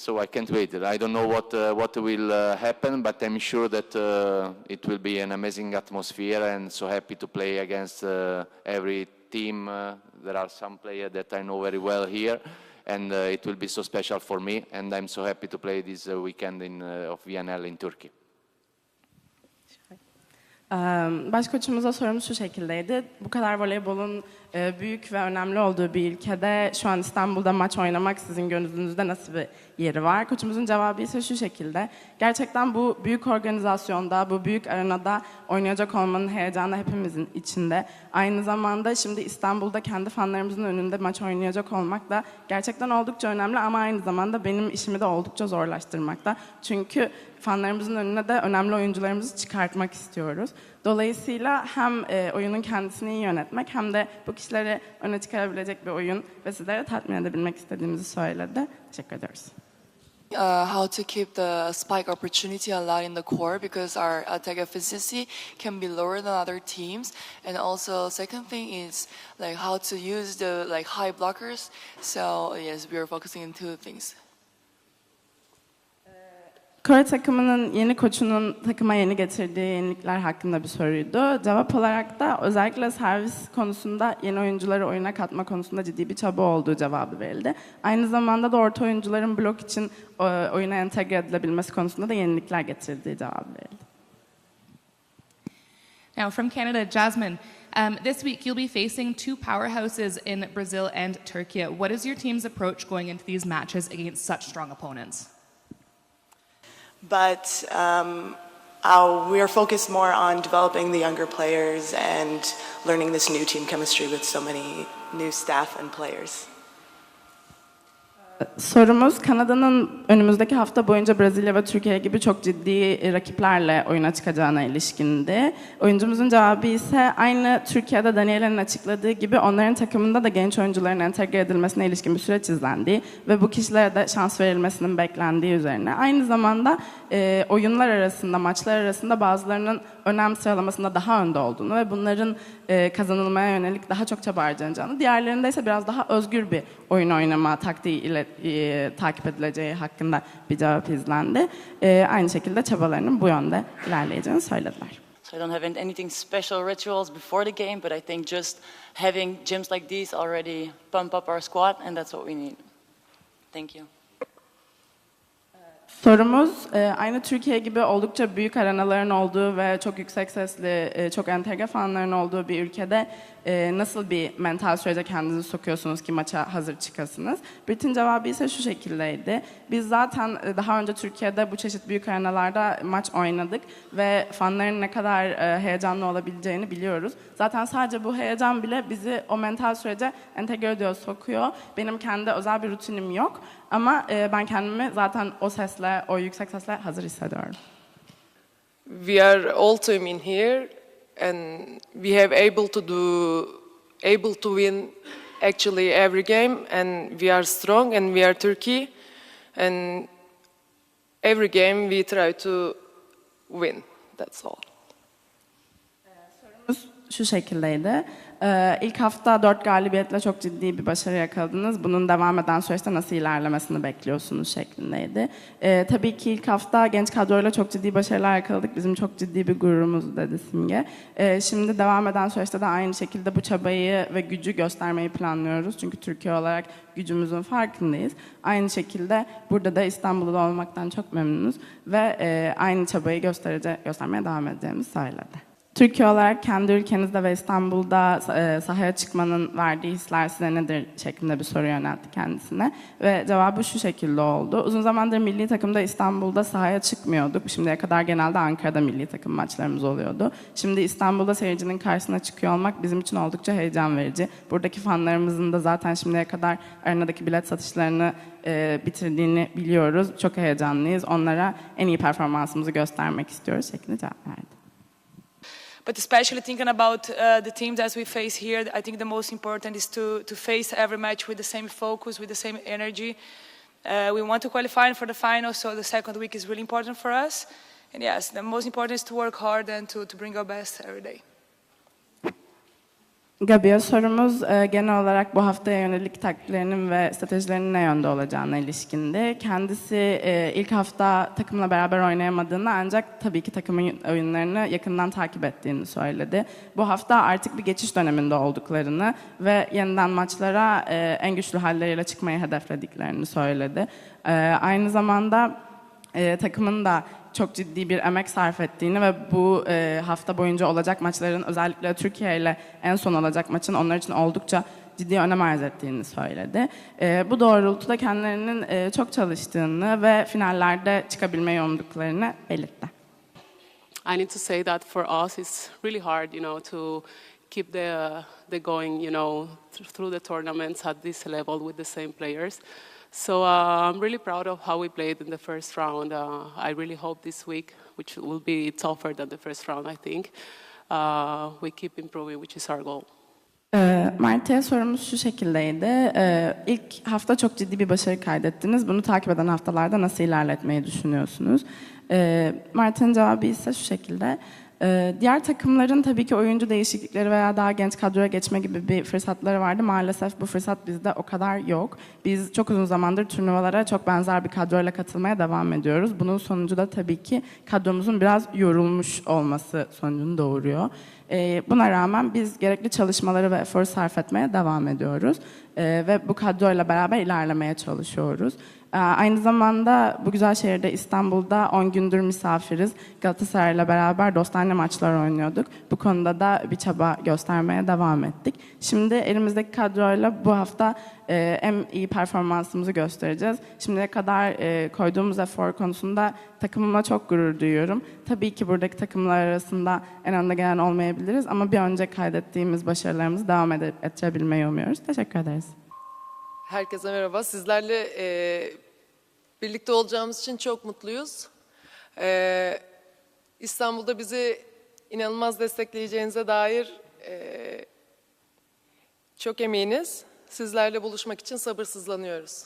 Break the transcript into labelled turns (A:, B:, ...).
A: so I can't wait. I don't know what uh, what will uh, happen, but I'm sure that uh, it will be an amazing atmosphere, and so happy to play against uh, every team. Uh, there are some players that I know very well here, and uh, it will be so special for me. And I'm so happy to play this weekend in of VNL in Turkey.
B: Ee, Başkoçumuza sorumuz şu şekildeydi. Bu kadar voleybolun büyük ve önemli olduğu bir ülkede şu an İstanbul'da maç oynamak sizin gönlünüzde nasıl bir yeri var? Koçumuzun cevabı ise şu şekilde. Gerçekten bu büyük organizasyonda, bu büyük arenada oynayacak olmanın heyecanı hepimizin içinde. Aynı zamanda şimdi İstanbul'da kendi fanlarımızın önünde maç oynayacak olmak da gerçekten oldukça önemli ama aynı zamanda benim işimi de oldukça zorlaştırmakta. Çünkü fanlarımızın önüne de önemli oyuncularımızı çıkartmak istiyoruz. Dolayısıyla hem e, oyunun kendisini iyi yönetmek hem de bu kişileri öne çıkarabilecek bir oyun ve sizlere tatmin edebilmek istediğimizi söyledi. Teşekkür ediyoruz.
C: uh, how to keep the spike opportunity allowed in the core because our attack efficiency can be lower than other teams and also second thing is like how to use the like high blockers so yes we are focusing on two things
B: Kore takımının yeni koçunun takıma yeni getirdiği yenilikler hakkında bir soruydu. Cevap olarak da özellikle servis konusunda yeni oyuncuları oyuna katma konusunda ciddi bir çaba olduğu cevabı verildi. Aynı zamanda da orta oyuncuların blok için e, oyuna entegre edilebilmesi konusunda da yenilikler getirdiği cevabı verildi.
D: Now, from Canada, Jasmine, um, this week you'll be facing two powerhouses in Brazil and Turkey. What is your team's approach going into these matches against such strong opponents?
E: But um, our, we are focused more on developing the younger players and learning this new team chemistry with so many new staff and players.
B: Sorumuz Kanada'nın önümüzdeki hafta boyunca Brezilya ve Türkiye gibi çok ciddi rakiplerle oyuna çıkacağına ilişkindi. Oyuncumuzun cevabı ise aynı Türkiye'de Daniel'in açıkladığı gibi onların takımında da genç oyuncuların entegre edilmesine ilişkin bir süreç izlendiği ve bu kişilere de şans verilmesinin beklendiği üzerine. Aynı zamanda e, oyunlar arasında, maçlar arasında bazılarının önem sıralamasında daha önde olduğunu ve bunların e, kazanılmaya yönelik daha çok çaba harcanacağını, diğerlerinde ise biraz daha özgür bir oyun oynama taktiği ile e, takip edileceği hakkında bir cevap izlendi. E, aynı şekilde çabalarının bu yönde ilerleyeceğini söylediler.
F: So I don't have an- anything special rituals before the game, but I think just having gyms like these already pump up our squad, and that's what we need. Thank you.
B: Sorumuz e, aynı Türkiye gibi oldukça büyük arenaların olduğu ve çok yüksek sesli, e, çok entegre fanların olduğu bir ülkede e, nasıl bir mental sürece kendinizi sokuyorsunuz ki maça hazır çıkasınız? Brit'in cevabı ise şu şekildeydi. Biz zaten daha önce Türkiye'de bu çeşit büyük arenalarda maç oynadık ve fanların ne kadar heyecanlı olabileceğini biliyoruz. Zaten sadece bu heyecan bile bizi o mental sürece entegre ediyor, sokuyor. Benim kendi özel bir rutinim yok ama ben kendimi zaten o sesle, o yüksek sesle hazır hissediyorum.
G: we are all team in here and we have able to do able to win actually every game and we are strong and we are turkey and every game we try to win that's all
B: Şu şekildeydi. Ee, ilk hafta dört galibiyetle çok ciddi bir başarı yakaladınız. Bunun devam eden süreçte nasıl ilerlemesini bekliyorsunuz şeklindeydi. Ee, tabii ki ilk hafta genç kadroyla çok ciddi başarılar yakaladık. Bizim çok ciddi bir gururumuz dedi Simge. Ee, şimdi devam eden süreçte de aynı şekilde bu çabayı ve gücü göstermeyi planlıyoruz. Çünkü Türkiye olarak gücümüzün farkındayız. Aynı şekilde burada da İstanbul'da olmaktan çok memnunuz ve e, aynı çabayı gösterece, göstermeye devam edeceğimizi söyledi. Türkiye olarak kendi ülkenizde ve İstanbul'da e, sahaya çıkmanın verdiği hisler size nedir şeklinde bir soru yöneltti kendisine. Ve cevabı şu şekilde oldu. Uzun zamandır milli takımda İstanbul'da sahaya çıkmıyorduk. Şimdiye kadar genelde Ankara'da milli takım maçlarımız oluyordu. Şimdi İstanbul'da seyircinin karşısına çıkıyor olmak bizim için oldukça heyecan verici. Buradaki fanlarımızın da zaten şimdiye kadar arenadaki bilet satışlarını e, bitirdiğini biliyoruz. Çok heyecanlıyız. Onlara en iyi performansımızı göstermek istiyoruz şeklinde cevap verdi.
H: But especially thinking about uh, the teams as we face here, I think the most important is to, to face every match with the same focus, with the same energy. Uh, we want to qualify for the final, so the second week is really important for us. And yes, the most important is to work hard and to, to bring our best every day.
B: Gabi'ye sorumuz e, genel olarak bu haftaya yönelik taktiklerinin ve stratejilerinin ne yönde olacağına ilişkindi. Kendisi e, ilk hafta takımla beraber oynayamadığını ancak tabii ki takımın oyunlarını yakından takip ettiğini söyledi. Bu hafta artık bir geçiş döneminde olduklarını ve yeniden maçlara e, en güçlü halleriyle çıkmayı hedeflediklerini söyledi. E, aynı zamanda e, takımın da çok ciddi bir emek sarf ettiğini ve bu e, hafta boyunca olacak maçların özellikle Türkiye ile en son olacak maçın onlar için oldukça ciddi önem arz ettiğini söyledi. E, bu doğrultuda kendilerinin e, çok çalıştığını ve finallerde çıkabilmeyi umduklarını belirtti.
I: I need to say that for us, it's really hard, you know, to keep the uh, the going, you know, th- through the tournaments at this level with the same players. So uh, I'm really proud of how we played in the first round. Uh, I really hope this week, which will be tougher than the first round, I think, uh, we keep improving, which is our goal.
B: Ee, Mert'e sorumuz şu şekildeydi. Ee, ilk hafta çok ciddi bir başarı kaydettiniz. Bunu takip eden haftalarda nasıl ilerletmeyi düşünüyorsunuz? Ee, Mert'in cevabı ise şu şekilde. Ee, diğer takımların tabii ki oyuncu değişiklikleri veya daha genç kadroya geçme gibi bir fırsatları vardı. Maalesef bu fırsat bizde o kadar yok. Biz çok uzun zamandır turnuvalara çok benzer bir kadroyla katılmaya devam ediyoruz. Bunun sonucu da tabii ki kadromuzun biraz yorulmuş olması sonucunu doğuruyor. Ee, buna rağmen biz gerekli çalışmaları ve efor sarf etmeye devam ediyoruz. Ee, ve bu kadroyla beraber ilerlemeye çalışıyoruz. Ee, aynı zamanda bu güzel şehirde İstanbul'da 10 gündür misafiriz. Galatasaray'la beraber dostane maçlar oynuyorduk. Bu konuda da bir çaba göstermeye devam ettik. Şimdi elimizdeki kadroyla bu hafta e, en iyi performansımızı göstereceğiz. Şimdiye kadar e, koyduğumuz efor konusunda takımıma çok gurur duyuyorum. Tabii ki buradaki takımlar arasında en önde gelen olmayabiliriz ama bir önce kaydettiğimiz başarılarımızı devam ede- ettirebilmeyi umuyoruz. Teşekkür ederiz.
G: Herkese merhaba. Sizlerle e, birlikte olacağımız için çok mutluyuz. E, İstanbul'da bizi inanılmaz destekleyeceğinize dair e, çok eminiz. Sizlerle buluşmak için sabırsızlanıyoruz.